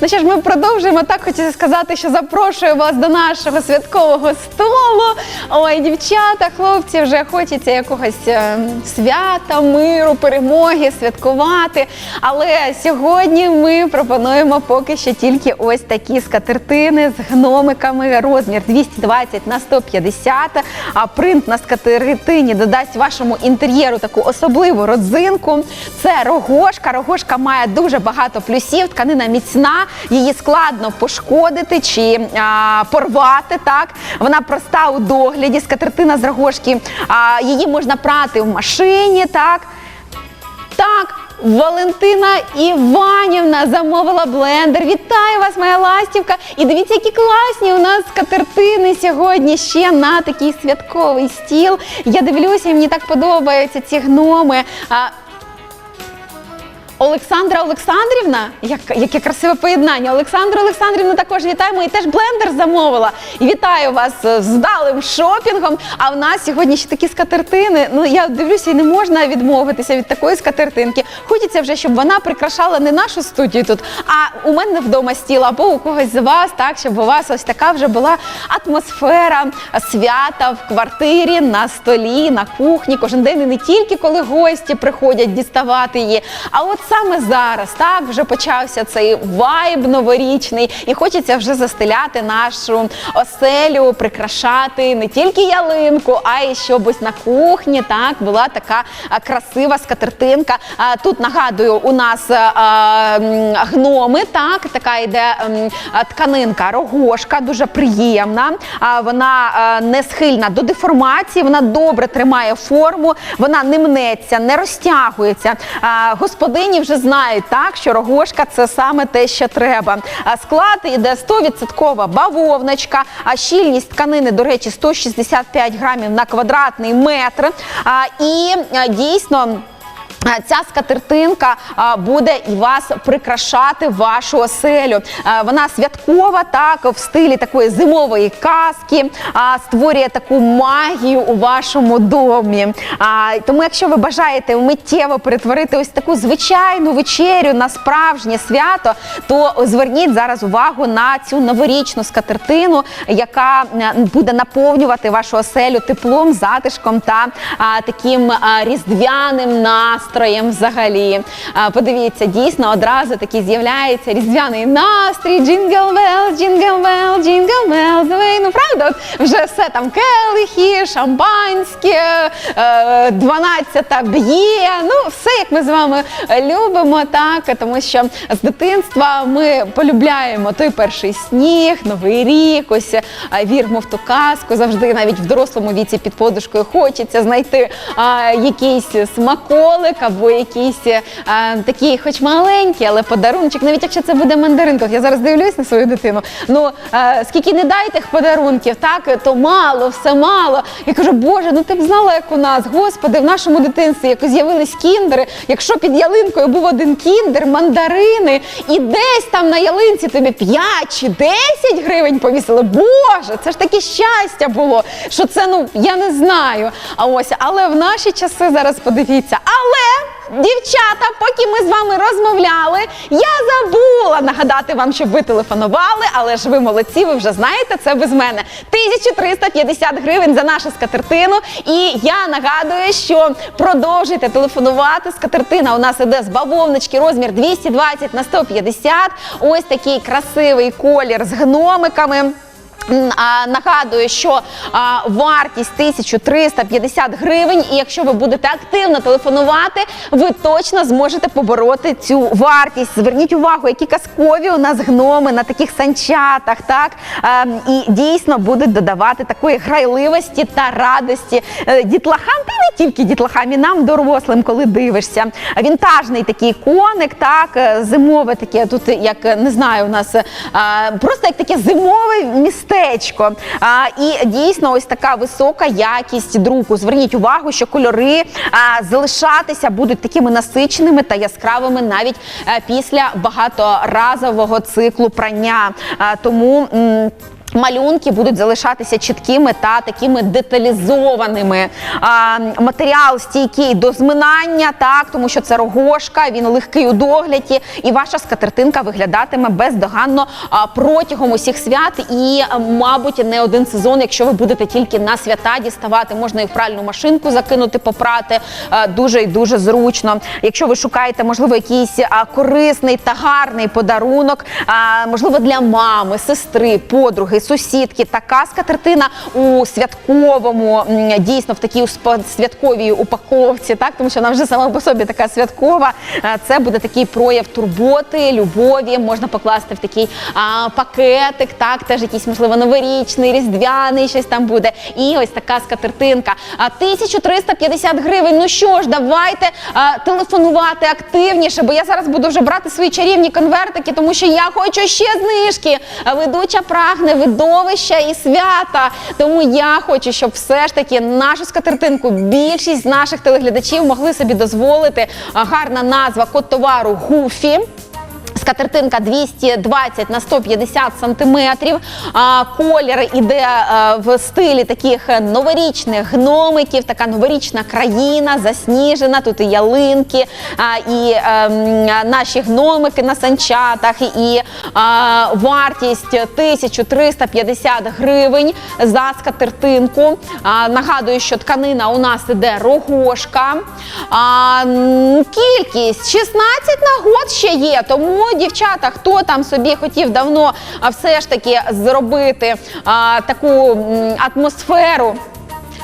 Ну що ж, ми продовжуємо. Так хочеться сказати, що запрошую вас до нашого святкового столу. Ой, дівчата, хлопці, вже хочеться якогось е, свята, миру, перемоги, святкувати. Але сьогодні ми пропонуємо поки що тільки ось такі скатертини з гномиками. Розмір 220 на 150. А принт на скатертині додасть вашому інтер'єру таку особливу родзинку. Це рогошка. Рогошка має дуже багато плюсів. Тканина міцна, її складно пошкодити чи а, порвати. Так вона проста у догляді. Скатертина з рогошки. А, її можна прати в машині. Так, так. Валентина Іванівна замовила блендер. Вітаю вас, моя ластівка! І дивіться, які класні у нас катертини сьогодні ще на такий святковий стіл. Я дивлюся, і мені так подобаються ці гноми. Олександра Олександрівна, як, яке красиве поєднання. Олександра Олександрівна також вітаємо і теж блендер замовила. І вітаю вас з вдалим шопінгом. А в нас сьогодні ще такі скатертини. Ну я дивлюся, і не можна відмовитися від такої скатертинки. Хочеться вже, щоб вона прикрашала не нашу студію тут, а у мене вдома стіл або у когось з вас, так щоб у вас ось така вже була атмосфера свята в квартирі, на столі, на кухні. Кожен день і не тільки коли гості приходять діставати її, а от саме зараз так вже почався цей вайб новорічний, і хочеться вже застеляти нашу оселю, прикрашати не тільки ялинку, а й щоб ось на кухні так була така красива скатертинка. Тут нагадую, у нас гноми, так така йде тканинка, рогошка, дуже приємна. Вона не схильна до деформації, вона добре тримає форму, вона не мнеться, не розтягується. А, Господині вже знають так, що рогошка це саме те, що треба. А Склад іде 100% бавовночка, а щільність тканини, до речі, 165 грамів на квадратний метр. А, І а, дійсно. Ця скатертинка буде і вас прикрашати вашу оселю. Вона святкова, так в стилі такої зимової казки, створює таку магію у вашому домі. Тому, якщо ви бажаєте миттєво перетворити ось таку звичайну вечерю на справжнє свято, то зверніть зараз увагу на цю новорічну скатертину, яка е, буде наповнювати вашу оселю теплом, затишком та таким різдвяним настроєм взагалі. Подивіться, дійсно одразу такий з'являється різдвяний настрій. Bells, jingle bells away. Ну правда, вже все там келихи, шампанське, е, 12 б'є. Ну, все як ми з вами любимо, так тому що з дитинства ми полюбляємо той перший сніг, новий рік. Ось е, віримо в ту казку. Завжди навіть в дорослому віці під подушкою хочеться знайти а, якийсь смаколик або якийсь а, такий, хоч маленький, але подарунчик. Навіть якщо це буде мандаринка. Я зараз дивлюсь на свою дитину. Ну а, скільки не дай тих подарунків, так то мало, все мало. Я кажу, Боже, ну ти б знала, як у нас, господи, в нашому дитинстві як з'явились кіндери. Якщо під ялинкою був один кіндер, мандарини, і десь там на ялинці тобі 5 чи 10 гривень повісили. Боже, це ж таке щастя було, що це ну я не знаю. А ось, але в наші часи зараз подивіться. Але. Дівчата, поки ми з вами розмовляли, я забула нагадати вам, щоб ви телефонували, але ж ви молодці, ви вже знаєте це без мене. 1350 гривень за нашу скатертину. І я нагадую, що продовжуйте телефонувати. Скатертина у нас іде з бавовнички, розмір 220 на 150. Ось такий красивий колір з гномиками. Нагадую, що а, вартість 1350 гривень, і якщо ви будете активно телефонувати, ви точно зможете побороти цю вартість. Зверніть увагу, які казкові у нас гноми на таких санчатах, так і дійсно будуть додавати такої грайливості та радості е, дітлахам, та не тільки дітлахам, і нам дорослим, коли дивишся. Вінтажний такий коник, так е, зимове таке. Тут як не знаю, у нас е, просто як таке зимове містечко. А, і дійсно, ось така висока якість друку. Зверніть увагу, що кольори а, залишатися будуть такими насиченими та яскравими навіть а, після багаторазового циклу прання. А, тому. м, Малюнки будуть залишатися чіткими та такими деталізованими. А, матеріал стійкий до зминання, так тому що це рогошка, він легкий у догляді, і ваша скатертинка виглядатиме бездоганно протягом усіх свят. І, мабуть, не один сезон, якщо ви будете тільки на свята діставати, можна і в пральну машинку закинути, попрати дуже і дуже зручно. Якщо ви шукаєте, можливо, якийсь корисний та гарний подарунок, можливо, для мами, сестри, подруги, сусідки, така скатертина у святковому, дійсно в такій святковій упаковці, так тому що вона вже сама по собі така святкова. Це буде такий прояв турботи, любові. Можна покласти в такий а, пакетик, так теж якийсь можливо новорічний, різдвяний, щось там буде. І ось така скатертинка. А 1350 гривень. Ну що ж, давайте а, телефонувати активніше, бо я зараз буду вже брати свої чарівні конвертики, тому що я хочу ще знижки. Ведуча прагне видовища і свята. Тому я хочу, щоб все ж таки нашу скатертинку більшість наших телеглядачів могли собі дозволити. Гарна назва код товару Гуфі. Скатертинка 220 на 150 сантиметрів. Колір іде в стилі таких новорічних гномиків, така новорічна країна, засніжена. Тут і ялинки, і ем, наші гномики на санчатах, і вартість 1350 гривень за скатертинку. Нагадую, що тканина у нас іде рогошка. Кількість 16 нагод ще є, тому дівчата, хто там собі хотів давно все ж таки зробити а, таку атмосферу.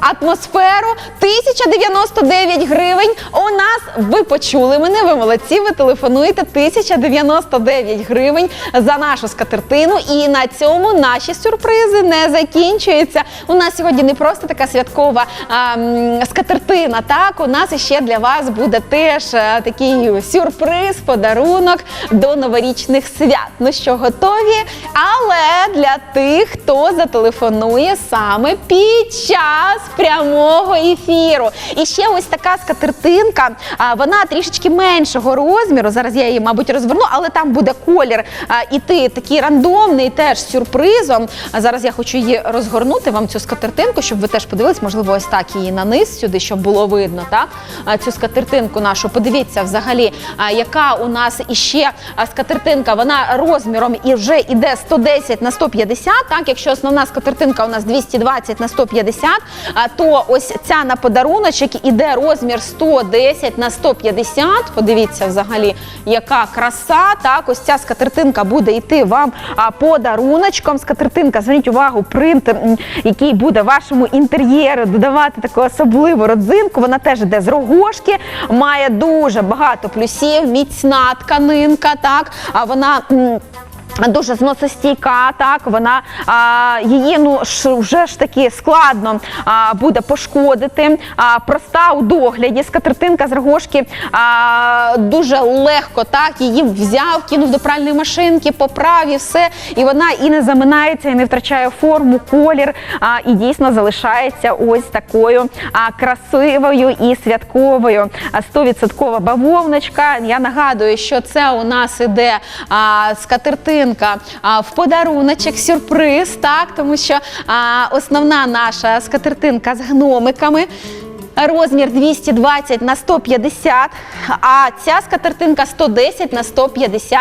Атмосферу 1099 гривень. У нас ви почули мене. Ви молодці. Ви телефонуєте 1099 гривень за нашу скатертину. І на цьому наші сюрпризи не закінчуються. У нас сьогодні не просто така святкова а, скатертина. Так, у нас іще для вас буде теж а, такий сюрприз, подарунок до новорічних свят. Ну що, готові? Але для тих, хто зателефонує саме під час прямого ефіру. І ще ось така скатертинка. Вона трішечки меншого розміру. Зараз я її, мабуть, розверну, але там буде колір а, іти такий рандомний, теж з сюрпризом. Зараз я хочу її розгорнути вам цю скатертинку, щоб ви теж подивились, можливо, ось так її на низ сюди, щоб було видно. Так цю скатертинку нашу. Подивіться взагалі, яка у нас іще скатертинка. Вона розміром і вже іде 110 на 150. Так, якщо основна скатертинка у нас 220 на 150, а, то ось ця на подаруночок іде розмір 110 на 150. Подивіться взагалі, яка краса. Так, ось ця скатертинка буде йти вам а, подаруночком. Скатертинка, зверніть увагу, принт, який буде вашому інтер'єру додавати таку особливу родзинку. Вона теж йде з рогошки, має дуже багато плюсів, міцна тканинка. Так, а вона. Дуже зносостійка, так вона а, її ну ж, вже ж таки складно а, буде пошкодити. А, проста у догляді, скатертинка з рогошки а, дуже легко так її взяв, кинув до пральної машинки, поправив все, і вона і не заминається, і не втрачає форму, колір, а, і дійсно залишається ось такою а, красивою і святковою. А, 100% бавовночка. Я нагадую, що це у нас іде а, скатертинка а, в подаруночок, сюрприз, так, тому що основна наша скатертинка з гномиками. Розмір 220 на 150, а ця скатертинка 110 на 150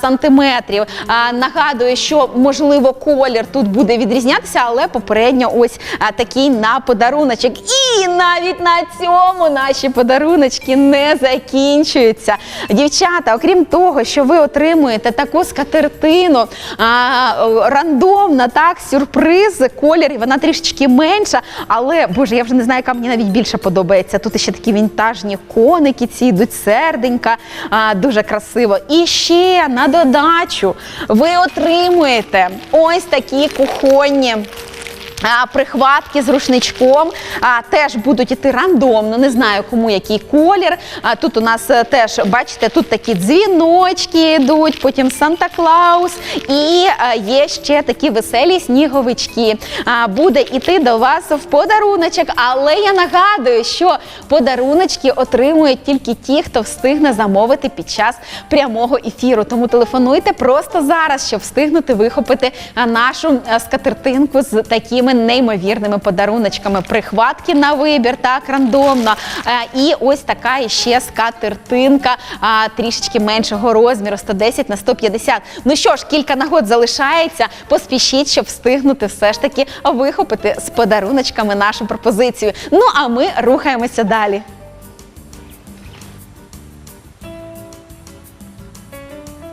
сантиметрів. Нагадую, що можливо колір тут буде відрізнятися, але попередньо ось такий на подаруночок. І навіть на цьому наші подаруночки не закінчуються. Дівчата, окрім того, що ви отримуєте таку скатертину а, рандомна, так, сюрприз, колір, вона трішечки менша, але боже, я вже не знаю, яка мені навіть більше подобається. Тут ще такі вінтажні коники, ці йдуть серденька, а, дуже красиво. І ще на додачу ви отримуєте ось такі кухонні прихватки з рушничком теж будуть іти рандомно, не знаю кому який колір. Тут у нас е, теж, бачите, тут такі дзвіночки йдуть, потім Санта-Клаус і е, є ще такі веселі сніговички. Буде іти до вас в подаруночок, але я нагадую, що подаруночки отримують тільки ті, хто встигне замовити під час прямого ефіру. Тому телефонуйте просто зараз, щоб встигнути вихопити нашу скатертинку з такими неймовірними подаруночками. Прихватки на вибір, так рандомно. Е, І ось така іще скатертинка трішечки меншого розміру 110 на 150. Ну що ж, кілька нагод залишається. Поспішіть, щоб встигнути все ж таки вихопити з подаруночками нашу пропозицію. Ну а ми рухаємося далі.